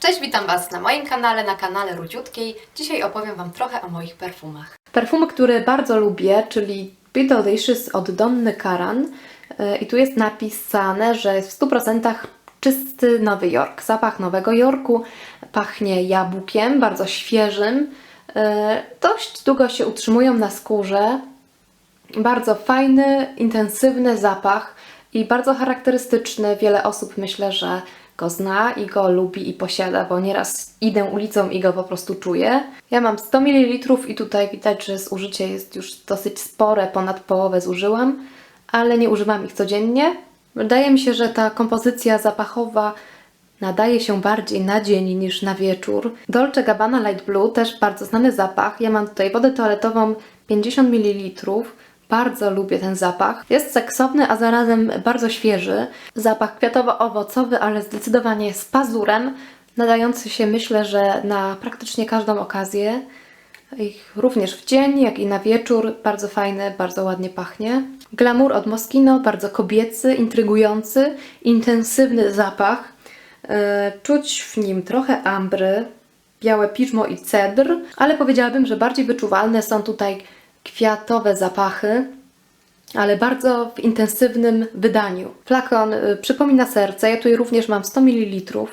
Cześć, witam Was na moim kanale, na kanale Rudziutkiej. Dzisiaj opowiem Wam trochę o moich perfumach. Perfumy, które bardzo lubię, czyli Be Delicious od Donny Karan. I tu jest napisane, że jest w 100% czysty Nowy Jork. Zapach Nowego Jorku pachnie jabłkiem, bardzo świeżym. Yy, Dość długo się utrzymują na skórze. Bardzo fajny, intensywny zapach i bardzo charakterystyczny. Wiele osób myślę, że go zna i go lubi i posiada, bo nieraz idę ulicą i go po prostu czuję. Ja mam 100 ml i tutaj widać, że zużycie jest już dosyć spore, ponad połowę zużyłam, ale nie używam ich codziennie. Wydaje mi się, że ta kompozycja zapachowa nadaje się bardziej na dzień niż na wieczór. Dolce Gabbana Light Blue też bardzo znany zapach. Ja mam tutaj wodę toaletową 50 ml. Bardzo lubię ten zapach. Jest seksowny, a zarazem bardzo świeży. Zapach kwiatowo-owocowy, ale zdecydowanie z pazurem, nadający się myślę, że na praktycznie każdą okazję. Ich również w dzień, jak i na wieczór. Bardzo fajny, bardzo ładnie pachnie. Glamour od Moschino, bardzo kobiecy, intrygujący, intensywny zapach. E, Czuć w nim trochę ambry, białe piżmo i cedr, ale powiedziałabym, że bardziej wyczuwalne są tutaj kwiatowe zapachy, ale bardzo w intensywnym wydaniu. Flakon y, przypomina serce, ja tutaj również mam 100 ml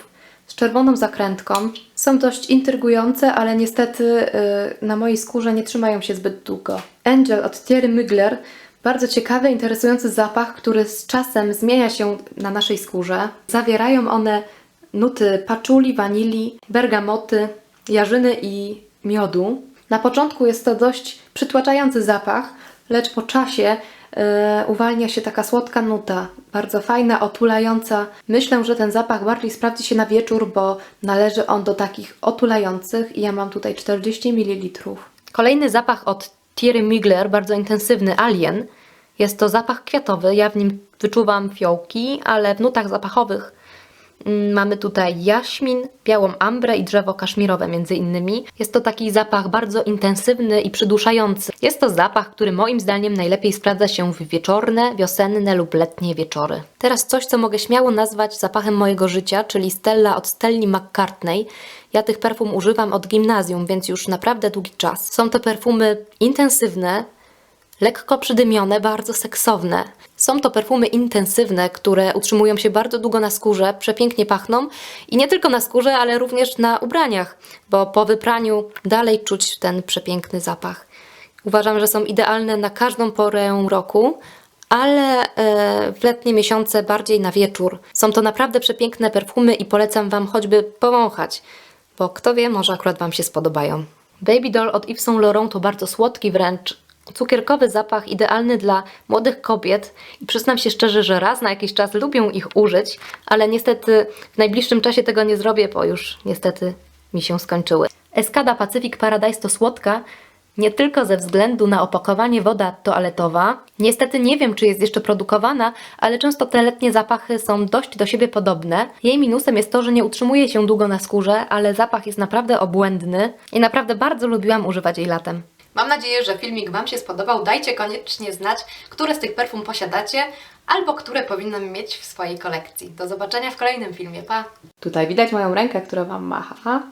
z czerwoną zakrętką. Są dość intrygujące, ale niestety y, na mojej skórze nie trzymają się zbyt długo. Angel od Thierry Mugler, bardzo ciekawy, interesujący zapach, który z czasem zmienia się na naszej skórze. Zawierają one nuty paczuli, wanilii, bergamoty, jarzyny i miodu. Na początku jest to dość przytłaczający zapach, lecz po czasie e, uwalnia się taka słodka nuta, bardzo fajna, otulająca. Myślę, że ten zapach bardziej sprawdzi się na wieczór, bo należy on do takich otulających i ja mam tutaj 40 ml. Kolejny zapach od Thierry Mugler, bardzo intensywny, Alien. Jest to zapach kwiatowy, ja w nim wyczuwam fiołki, ale w nutach zapachowych Mamy tutaj jaśmin, białą ambrę i drzewo kaszmirowe między innymi. Jest to taki zapach bardzo intensywny i przyduszający. Jest to zapach, który moim zdaniem najlepiej sprawdza się w wieczorne, wiosenne lub letnie wieczory. Teraz coś, co mogę śmiało nazwać zapachem mojego życia, czyli Stella od Stelli McCartney. Ja tych perfum używam od gimnazjum, więc już naprawdę długi czas. Są to perfumy intensywne, lekko przydymione, bardzo seksowne. Są to perfumy intensywne, które utrzymują się bardzo długo na skórze, przepięknie pachną i nie tylko na skórze, ale również na ubraniach, bo po wypraniu dalej czuć ten przepiękny zapach. Uważam, że są idealne na każdą porę roku, ale e, w letnie miesiące bardziej na wieczór. Są to naprawdę przepiękne perfumy i polecam Wam choćby powąchać, bo kto wie, może akurat Wam się spodobają. Baby Doll od Yves Saint Laurent to bardzo słodki wręcz Cukierkowy zapach idealny dla młodych kobiet i przyznam się szczerze, że raz na jakiś czas lubię ich użyć, ale niestety w najbliższym czasie tego nie zrobię, bo już niestety mi się skończyły. Escada Pacific Paradise to słodka nie tylko ze względu na opakowanie woda toaletowa. Niestety nie wiem, czy jest jeszcze produkowana, ale często te letnie zapachy są dość do siebie podobne. Jej minusem jest to, że nie utrzymuje się długo na skórze, ale zapach jest naprawdę obłędny i naprawdę bardzo lubiłam używać jej latem. Mam nadzieję, że filmik Wam się spodobał. Dajcie koniecznie znać, które z tych perfum posiadacie, albo które powinnam mieć w swojej kolekcji. Do zobaczenia w kolejnym filmie. Pa! Tutaj widać moją rękę, która Wam macha.